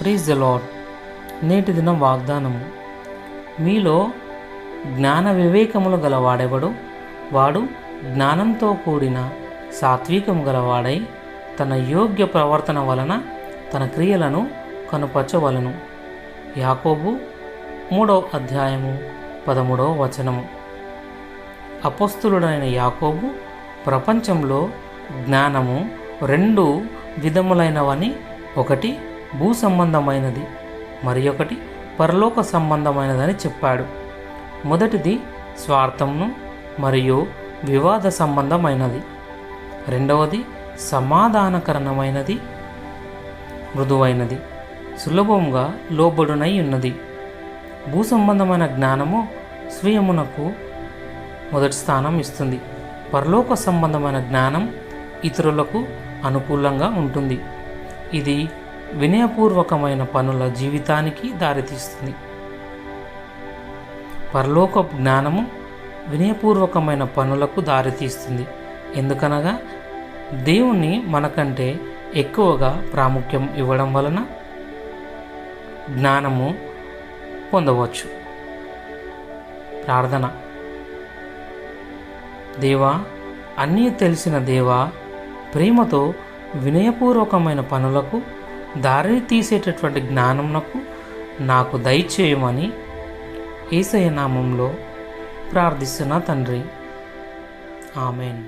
ప్రీజ్ the lord నేటి దినం వాగ్దానము. మీలో జ్ఞాన వివేకములు గలవాడెవడు? వాడు జ్ఞానంతో కూడిన సాత్వికము గలవాడై తన యోగ్య ప్రవర్తన వలన తన క్రియలను కనుపరచవలను. యాకోబు మూడవ అధ్యాయము పదమూడవ వచనము. అపస్తులుడైన యాకోబు ప్రపంచంలో జ్ఞానము రెండు విధములైనవని ఒకటి భూ సంబంధమైనది మరి ఒకటి పరలోక సంబంధమైనదని చెప్పాడు. మొదటిది స్వార్థంను మరియు వివాద సంబంధమైనది. రెండవది సమాధానకరణమైనది మృదువైనది సులభంగా లోబడునై ఉన్నది భూ సంబంధమైన జ్ఞానము స్వయమునకు మొదటి స్థానం ఇస్తుంది. పరలోక సంబంధమైన జ్ఞానం ఇతరులకు అనుకూలంగా ఉంటుంది. ఇది వినయపూర్వకమైన పనుల జీవితానికి దారితీస్తుంది. పరలోక జ్ఞానము వినయపూర్వకమైన పనులకు దారితీస్తుంది. ఎందుకనగా దేవుణ్ణి మనకంటే ఎక్కువగా ప్రాముఖ్యం ఇవ్వడం వలన జ్ఞానము పొందవచ్చు. ప్రార్థన. దేవా అన్నీ తెలిసిన దేవా ప్రేమతో వినయపూర్వకమైన పనులకు దారిని తీసేటటువంటి జ్ఞానమునకు నాకు దయచేయమని ఏసయ నామంలో ప్రార్థిస్తున్న తండ్రి. ఆమెన్.